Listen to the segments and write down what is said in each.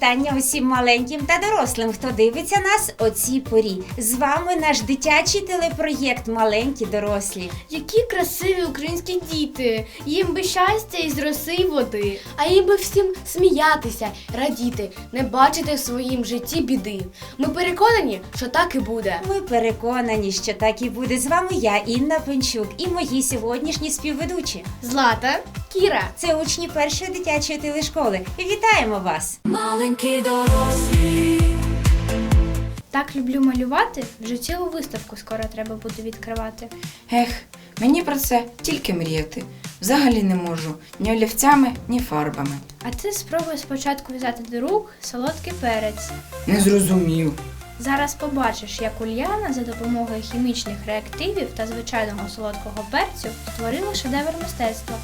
Вітання усім маленьким та дорослим, хто дивиться нас о цій порі. З вами наш дитячий телепроєкт Маленькі дорослі. Які красиві українські діти! Їм би щастя із роси й води. А їм би всім сміятися, радіти, не бачити в своїм житті біди. Ми переконані, що так і буде. Ми переконані, що так і буде. З вами я, Інна Пенчук, і мої сьогоднішні співведучі. Злата, Кіра. Це учні першої дитячої телешколи. Вітаємо вас! Маленькі дорослі, Так люблю малювати. Вже цілу виставку скоро треба буде відкривати. Ех, мені про це тільки мріяти. Взагалі не можу ні олівцями, ні фарбами. А ти спробуй спочатку взяти до рук солодкий перець. Не зрозумів. Зараз побачиш, як Ульяна за допомогою хімічних реактивів та звичайного солодкого перцю створила шедевр мистецтва.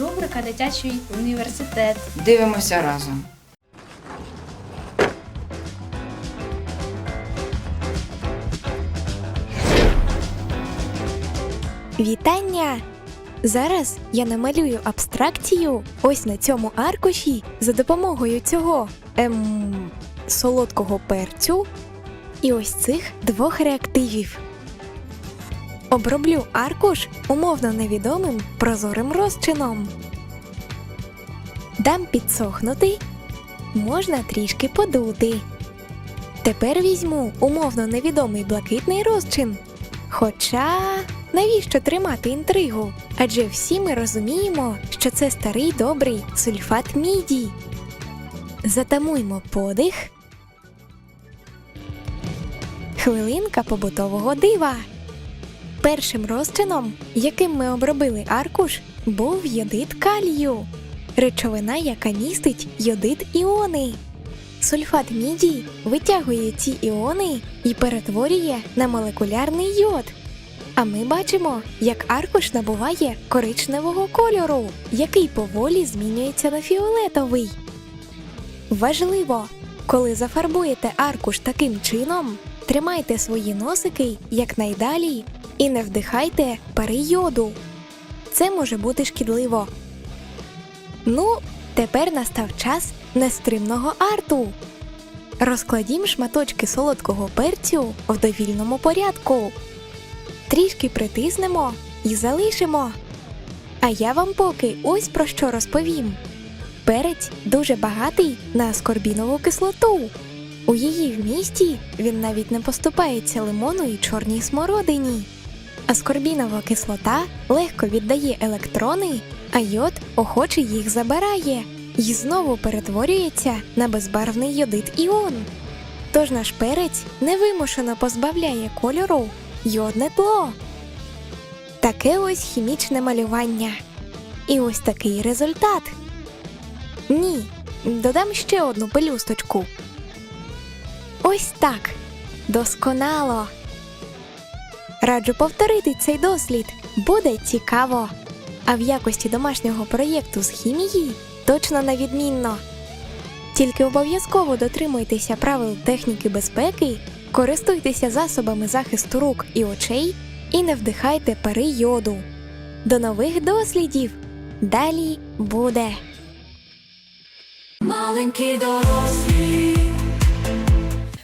Рубрика Дитячий університет. Дивимося разом. Вітання! Зараз я намалюю абстракцію ось на цьому аркуші за допомогою цього ем, солодкого перцю і ось цих двох реактивів. Оброблю аркуш умовно невідомим прозорим розчином. Дам підсохнути, можна трішки подути. Тепер візьму умовно невідомий блакитний розчин. Хоча навіщо тримати інтригу? Адже всі ми розуміємо, що це старий добрий сульфат міді. Затамуймо подих. Хвилинка побутового дива. Першим розчином, яким ми обробили аркуш, був йодит калію, речовина, яка містить йодит іони. Сульфат міді витягує ці іони і перетворює на молекулярний йод. А ми бачимо, як аркуш набуває коричневого кольору, який поволі змінюється на фіолетовий. Важливо, коли зафарбуєте аркуш таким чином, тримайте свої носики якнайдалі і не вдихайте пари йоду. Це може бути шкідливо. Ну, тепер настав час нестримного арту. Розкладім шматочки солодкого перцю в довільному порядку. Трішки притиснемо і залишимо. А я вам поки ось про що розповім. Перець дуже багатий на аскорбінову кислоту. У її вмісті він навіть не поступається лимону і чорній смородині. Аскорбінова кислота легко віддає електрони, а йод охоче їх забирає і знову перетворюється на безбарвний йодит іон. Тож наш перець невимушено позбавляє кольору йодне тло. Таке ось хімічне малювання. І ось такий результат. Ні, додам ще одну пелюсточку. Ось так. Досконало. Раджу повторити цей дослід. Буде цікаво. А в якості домашнього проєкту з хімії точно на відмінно. Тільки обов'язково дотримуйтеся правил техніки безпеки, користуйтеся засобами захисту рук і очей і не вдихайте пари йоду. До нових дослідів! Далі буде! маленькі дорослі,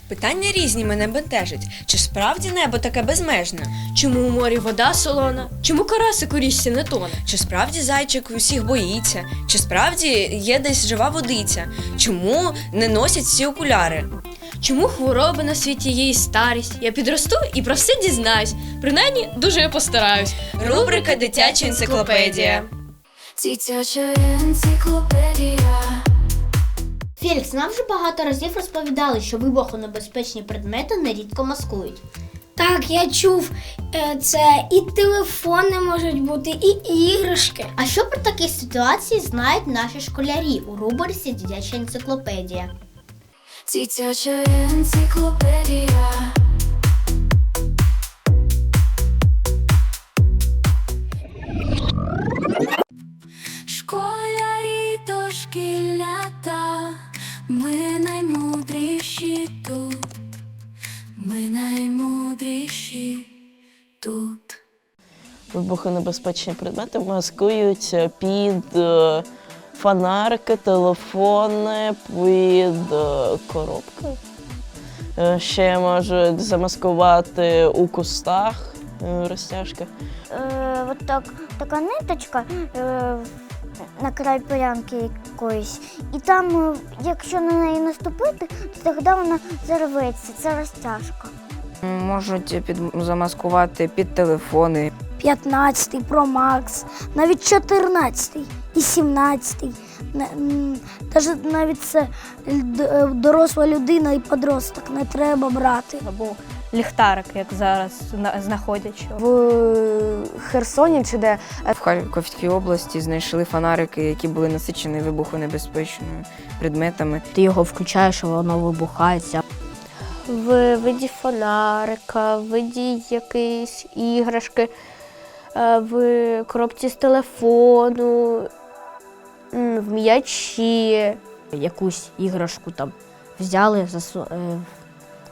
Питання різні мене бентежать. Чи справді небо таке безмежне? Чому у морі вода солона? Чому карасик у річці не тоне? Чи справді зайчик усіх боїться? Чи справді є десь жива водиця? Чому не носять всі окуляри? Чому хвороби на світі є і старість? Я підросту і про все дізнаюсь. Принаймні, дуже я постараюсь. Рубрика Дитяча енциклопедія. дитяча енциклопедія. Фелікс, нам вже багато разів розповідали, що вибухонебезпечні предмети нерідко маскують. Так, я чув, е, це і телефони можуть бути, і іграшки. А що про такі ситуації знають наші школярі у рубриці Дитяча енциклопедія? Дитяча енциклопедія. Школярі то шкілята, ми наймудріші тут, ми наймудріші тут. Вибухонебезпечні предмети маскують під е, фонарики, телефони під е, коробкою. Е, Ще можуть замаскувати у кустах е, розтяжки. Е, от так, така ниточка е, на край полянки якоїсь. І там, якщо на неї наступити, то тоді вона зарветься. Це розтяжка. Можуть під, замаскувати під телефони. 15 Pro Max, навіть 14 і 17. Навіть навіть це е, доросла людина і подросток не треба брати. або ліхтарик, як зараз на- знаходять. В Херсоні чи де В Харківській області знайшли фонарики, які були насичені вибухонебезпечними предметами. Ти його включаєш, і воно вибухається. в виді фонарика, в виді якоїсь іграшки, в коробці з телефону, в м'ячі. Якусь іграшку там взяли, засу... е,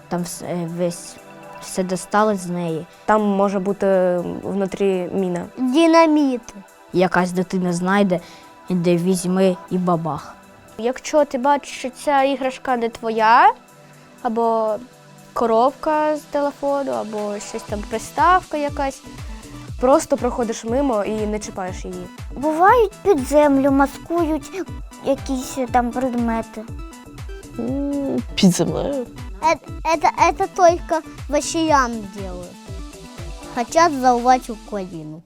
там е, весь все достали з неї. Там може бути внутрі міна. Динаміт. Якась дитина знайде, іде візьме і бабах. Якщо ти бачиш, що ця іграшка не твоя, або коробка з телефону, або щось там приставка якась, просто проходиш мимо і не чіпаєш її. Бувають під землю, маскують якісь там предмети. Під землею. Это, это только вощиян делают. Хотят взорвать Украину.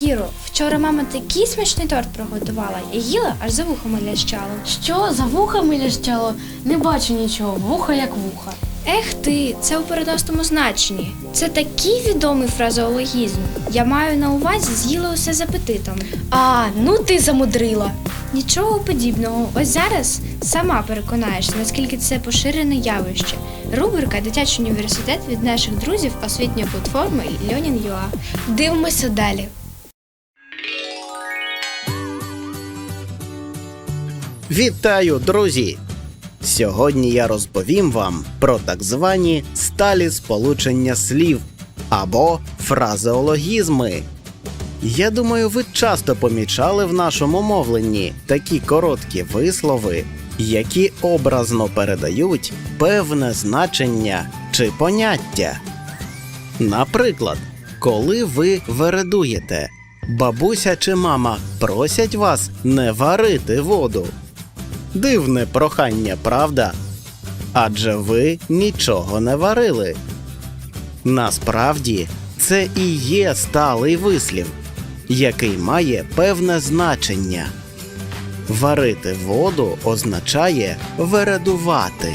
Кіро, вчора мама такий смачний торт приготувала. Я їла, аж за вухами лящало. Що за вухами лящало? Не бачу нічого, вуха як вуха. Ех ти, це у переносному значенні. Це такий відомий фразеологізм. Я маю на увазі з'їла усе з апетитом. А, ну ти замудрила. Нічого подібного. Ось зараз сама переконаєшся, наскільки це поширене явище. Рубрика Дитячий університет від наших друзів освітньої платформи Learning.ua. Дивимося далі. Вітаю, друзі! Сьогодні я розповім вам про так звані сталі сполучення слів або фразеологізми. Я думаю, ви часто помічали в нашому мовленні такі короткі вислови, які образно передають певне значення чи поняття. Наприклад, коли ви вередуєте, бабуся чи мама просять вас не варити воду. Дивне прохання, правда? Адже ви нічого не варили. Насправді, це і є сталий вислів, який має певне значення. Варити воду означає вередувати.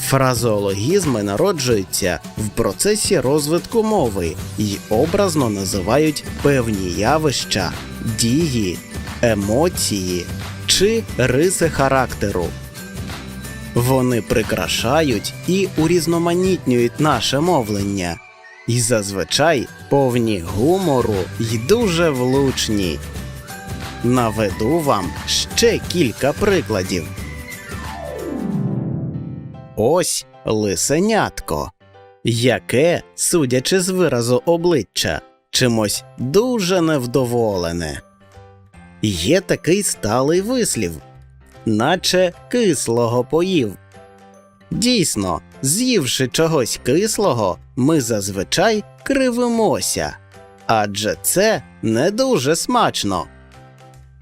Фразеологізми народжуються в процесі розвитку мови і образно називають певні явища, дії, емоції чи риси характеру. Вони прикрашають і урізноманітнюють наше мовлення, і зазвичай повні гумору й дуже влучні. Наведу вам ще кілька прикладів. Ось лисенятко, яке, судячи з виразу обличчя, чимось дуже невдоволене. Є такий сталий вислів, наче кислого поїв. Дійсно, з'ївши чогось кислого, ми зазвичай кривимося, адже це не дуже смачно.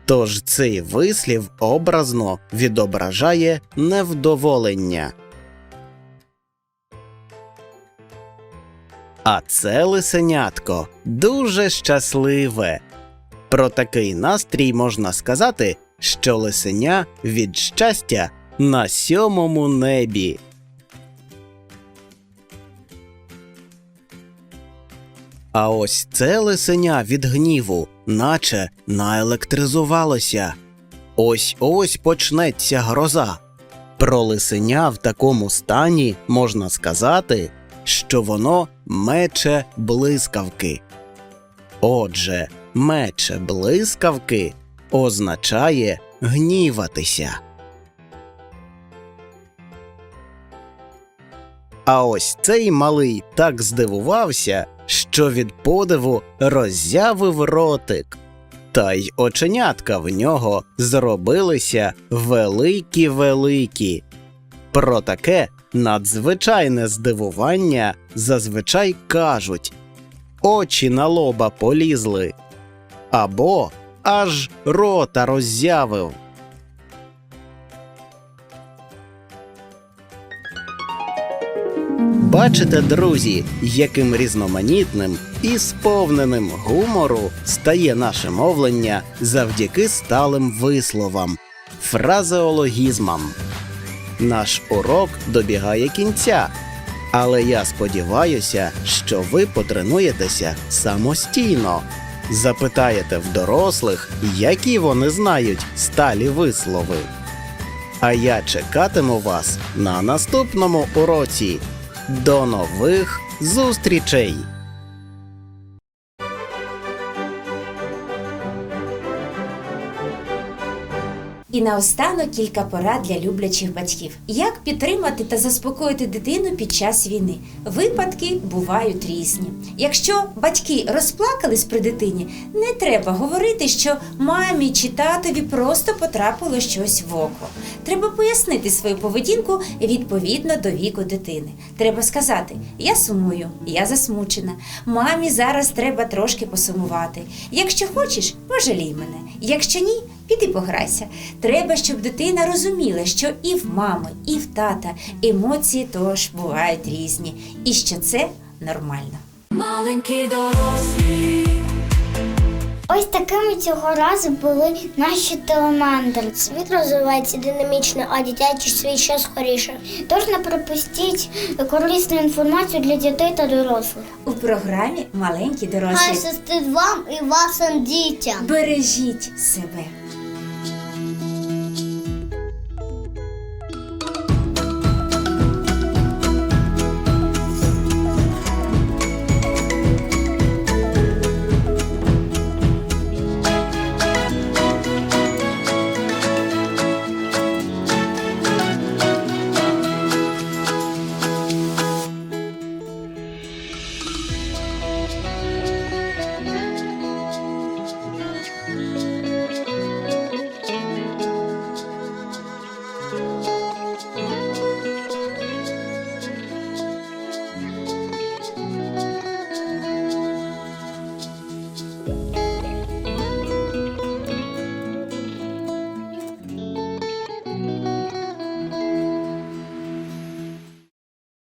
Тож цей вислів образно відображає невдоволення. А це лисенятко дуже щасливе. Про такий настрій можна сказати, що лисеня від щастя на сьомому небі. А ось це лисеня від гніву, наче наелектризувалося. Ось ось почнеться гроза. Про лисеня в такому стані можна сказати, що воно мече блискавки. Отже, мече блискавки означає гніватися. А ось цей малий так здивувався, що від подиву роззявив ротик. Та й оченятка в нього зробилися великі-великі. Про таке надзвичайне здивування зазвичай кажуть очі на лоба полізли, або аж рота роззявив. Бачите, друзі, яким різноманітним і сповненим гумору стає наше мовлення завдяки сталим висловам, фразеологізмам. Наш урок добігає кінця, але я сподіваюся, що ви потренуєтеся самостійно. Запитаєте в дорослих, які вони знають сталі вислови. А я чекатиму вас на наступному уроці. До нових зустрічей! І наостанок кілька порад для люблячих батьків. Як підтримати та заспокоїти дитину під час війни? Випадки бувають різні. Якщо батьки розплакались при дитині, не треба говорити, що мамі чи татові просто потрапило щось в око. Треба пояснити свою поведінку відповідно до віку дитини. Треба сказати: я сумую, я засмучена. Мамі зараз треба трошки посумувати. Якщо хочеш, пожалій мене. Якщо ні, піди пограйся. Треба, щоб дитина розуміла, що і в мами, і в тата емоції теж бувають різні, і що це нормально. Маленькі дорослі. Ось такими цього разу були наші телемандри. Світ розвивається динамічно, а дитячий світ ще скоріше. Тож не пропустіть корисну інформацію для дітей та дорослих. У програмі маленькі дорослі. щастить вам і вашим дітям. Бережіть себе.